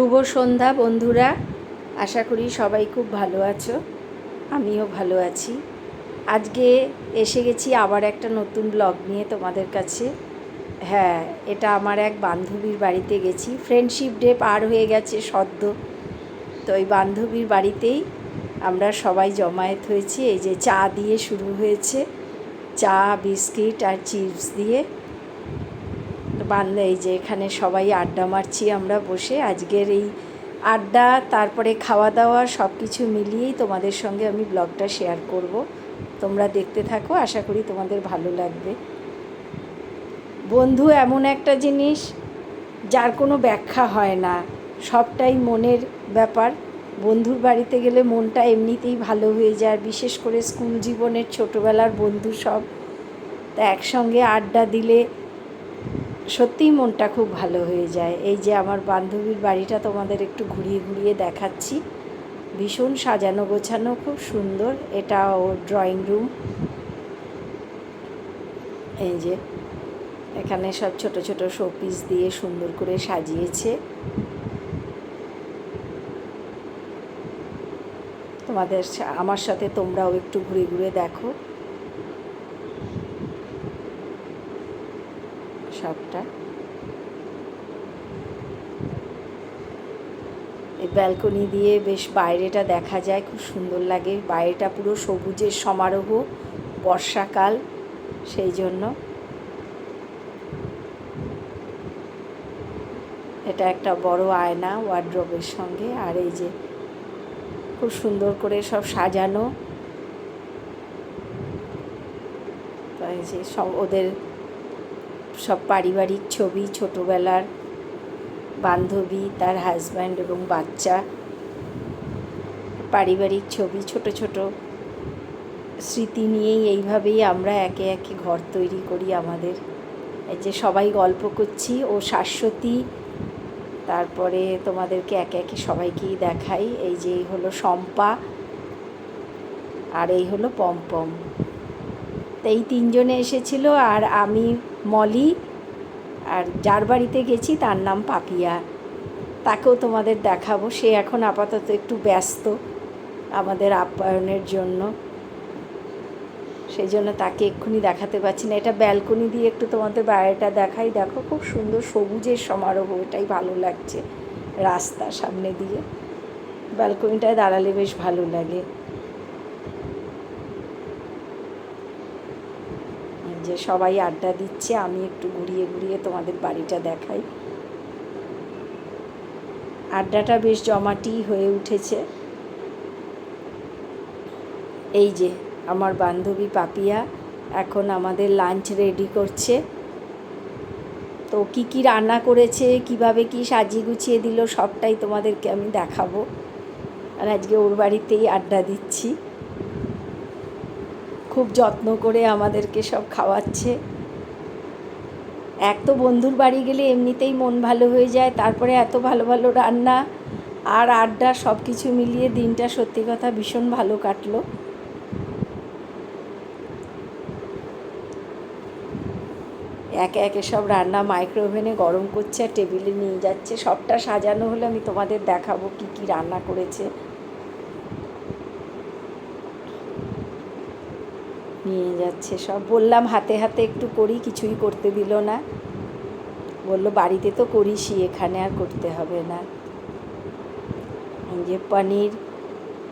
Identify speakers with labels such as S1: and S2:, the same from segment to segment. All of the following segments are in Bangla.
S1: শুভ সন্ধ্যা, বন্ধুরা। আশা করি সবাই খুব ভালো আছো। আমিও ভালো আছি। আজকে এসে গেছি আবার একটা নতুন ব্লগ নিয়ে তোমাদের কাছে। হ্যাঁ এটা আমার এক বান্ধবীর বাড়িতে গেছি। ফ্রেন্ডশিপ ডে পার হয়ে গেছে, সদ্য। তো ওই বান্ধবীর বাড়িতেই আমরা সবাই জমায়েত হয়েছি। এই যে চা দিয়ে শুরু হয়েছে। চা, বিস্কিট আর চিপস দিয়ে। বান্ধে এই যে এখানে সবাই আড্ডা মারছি আমরা বসে। আজকের এই আড্ডা, তারপরে খাওয়া দাওয়া সব কিছু মিলিয়েই তোমাদের সঙ্গে আমি ব্লগটা শেয়ার করব। তোমরা দেখতে থাকো, আশা করি তোমাদের ভালো লাগবে। বন্ধু, এমন একটা জিনিস যার কোনো ব্যাখ্যা হয় না। সবটাই মনের ব্যাপার। বন্ধুর বাড়িতে গেলে মনটা এমনিতেই ভালো হয়ে যায়, বিশেষ করে স্কুল জীবনের ছোটোবেলার বন্ধু সব। তা একসঙ্গে আড্ডা দিলে সত্যিই মনটা খুব ভালো হয়ে যায়। এই যে আমার বান্ধবীর বাড়িটা তোমাদের একটু ঘুরিয়ে ঘুরিয়ে দেখাচ্ছি। ভীষণ সাজানো গোছানো, খুব সুন্দর। এটা ওর ড্রয়িং রুম এই যে এখানে সব ছোট ছোট শোপিস দিয়ে সুন্দর করে সাজিয়েছে। তোমাদের আমার সাথে তোমরাও একটু ঘুরে ঘুরে দেখো। সবটা এই ব্যালকনি দিয়ে বেশ বাইরেটা দেখা যায়, খুব সুন্দর লাগে। বাইরেটা পুরো সবুজের সমারোহ, বর্ষাকাল, সেই জন্য। এটা একটা বড় আয়না ওয়ার্ড্রবের সঙ্গে, আর এই যে খুব সুন্দর করে সব সাজানো। যে সব ওদের সব পারিবারিক ছবি, ছোটোবেলার বান্ধবী, তার হাজব্যান্ড এবং বাচ্চা। পারিবারিক ছবি, ছোট ছোট স্মৃতি নিয়েই এইভাবেই আমরা একে একে ঘর তৈরি করি আমাদের। এই যে সবাই গল্প করছি, ও শাশ্বতী, তারপরে তোমাদেরকে একে একে সবাইকেই দেখাই। এই যে হলো শম্পা, আর এই হলো পমপম। তো এই তিনজনে এসেছিল আর আমি, মলি, আর যার বাড়িতে গেছি তার নাম পাপিয়া। তাকেও তোমাদের দেখাবো। সে এখন আপাতত একটু ব্যস্ত আমাদের আপ্যায়নের জন্য। সেই জন্য তাকে এক্ষুনি দেখাতে পারছি না। এটা ব্যালকনি দিয়ে একটু তোমাদের বাইরেটা দেখাই। দেখো, খুব সুন্দর সবুজের সমারোহ, এটাই ভালো লাগছে রাস্তা সামনে দিয়ে। ব্যালকনিটায় দাঁড়ালে বেশ ভালো লাগে এই যে সবাই আড্ডা দিচ্ছে, আমি একটু ঘুরিয়ে ঘুরিয়ে তোমাদের বাড়িটা দেখাই। আড্ডাটা বেশ জমাটি হয়ে উঠেছে। এই যে, আমার বান্ধবী পাপিয়া এখন আমাদের লাঞ্চ রেডি করছে। তো কি কি রান্না করেছে, কীভাবে কি সাজিয়ে গুছিয়ে দিল, সবটাই তোমাদেরকে আমি দেখাবো। আর আজকে ওর বাড়িতেই আড্ডা দিচ্ছি। খুব যত্ন করে আমাদেরকে সব খাওয়াচ্ছে। এক তো বন্ধুর বাড়ি গেলে এমনিতেই মন ভালো হয়ে যায়, তারপরে এত ভালো ভালো রান্না আর আড্ডা সব কিছু মিলিয়ে দিনটা সত্যি কথা ভীষণ ভালো কাটলো। একে একে সব রান্না মাইক্রো ওভেনে গরম করছে, আর টেবিলে নিয়ে যাচ্ছে। সবটা সাজানো হলে আমি তোমাদের দেখাবো কি কি রান্না করেছে। নিয়ে যাচ্ছে। সব বললাম, হাতে হাতে একটু করি, কিছুই করতে দিল না। বলল, বাড়িতে তো করিসই, এখানে আর করতে হবে না। যে পনির,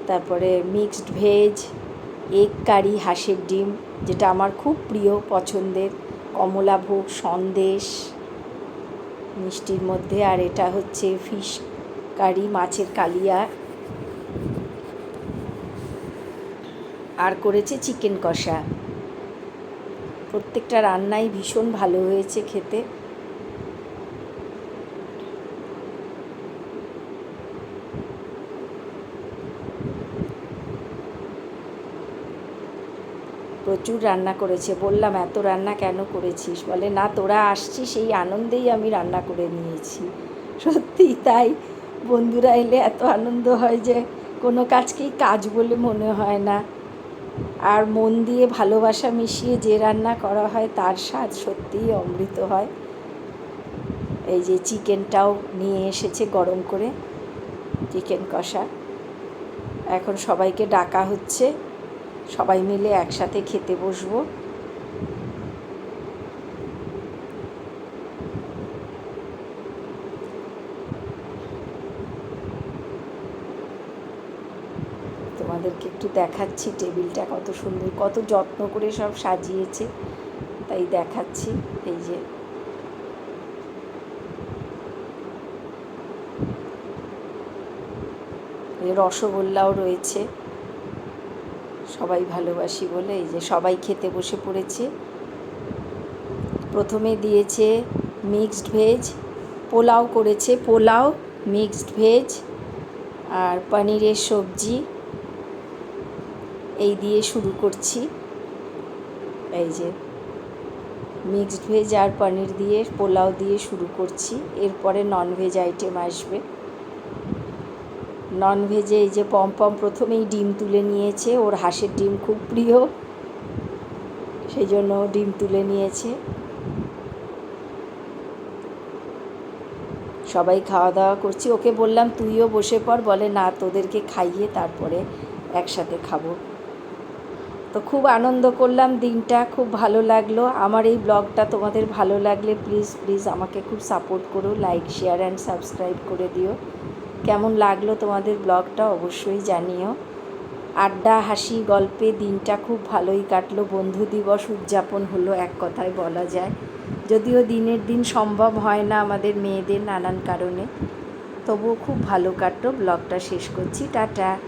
S1: তারপরে মিক্সড ভেজ এগ কারি হাঁসের ডিম, যেটা আমার খুব প্রিয় পছন্দের কমলাভোগ সন্দেশ, মিষ্টির মধ্যে, আর এটা হচ্ছে ফিশ কারি মাছের কালিয়া। আর করেছে চিকেন কষা। প্রত্যেকটা রান্নাই ভীষণ ভালো হয়েছে খেতে। প্রচুর রান্না করেছে। বললাম, এত রান্না কেন করেছিস? বলে, না, তোরা আসছিস সেই আনন্দেই আমি রান্না করে নিয়েছি। সত্যিই তাই, বন্ধুরা এলে এত আনন্দ হয় যে কোনো কাজকেই কাজ বলে মনে হয় না। আর মন দিয়ে ভালোবাসা মিশিয়ে যে রান্না করা হয় তার স্বাদ সত্যিই অমৃত হয়। এই যে চিকেনটাও নিয়ে এসেছে গরম করে, চিকেন কষা। এখন সবাইকে ডাকা হচ্ছে। সবাই মিলে একসাথে খেতে বসবো। তোমাদেরকে একটু দেখাচ্ছি টেবিলটা কত সুন্দর, কত যত্ন করে সব সাজিয়েছে। তাই দেখাচ্ছি, এই যে। রসগোল্লাও রয়েছে। সবাই ভালোবাসি বলে, এই যে সবাই খেতে বসে পড়েছে। প্রথমে দিয়েছে মিক্সড ভেজ, পোলাও করেছে, পোলাও, মিক্সড ভেজ, আর পনিরের সবজি। এই দিয়ে শুরু করছি। এই যে মিক্সড ভেজ আর পনির দিয়ে, পোলাও দিয়ে শুরু করছি। এরপরে ননভেজ আইটেম আসবে। ননভেজে এই যে পমপম প্রথমেই ডিম তুলে নিয়েছে। ওর হাঁসের ডিম খুব প্রিয়। সেই জন্য ডিম তুলে নিয়েছে। সবাই খাওয়া দাওয়া করছি। ওকে বললাম, তুইও বসে পড়। বলে, না, তোদেরকে খাইয়ে তারপরে একসাথে খাব। তো খুব আনন্দ করলাম দিনটা, খুব ভালো লাগল। আমার এই ব্লগটা তোমাদের ভালো লাগলে প্লিজ প্লিজ আমাকে খুব সাপোর্ট করো। লাইক শেয়ার অ্যান্ড সাবস্ক্রাইব করে দিও। কেমন লাগল তোমাদের ব্লগটা অবশ্যই জানিও। আড্ডা, হাসি, গল্পে দিনটা খুব ভালোই কাটলো। বন্ধু দিবস উদযাপন হলো এক কথায় বলা যায়। যদিও দিনের দিন সম্ভব হয় না আমাদের মেয়েদের নানান কারণে। তবুও খুব ভালো কাটলো। ব্লগটা শেষ করছি। টাটা।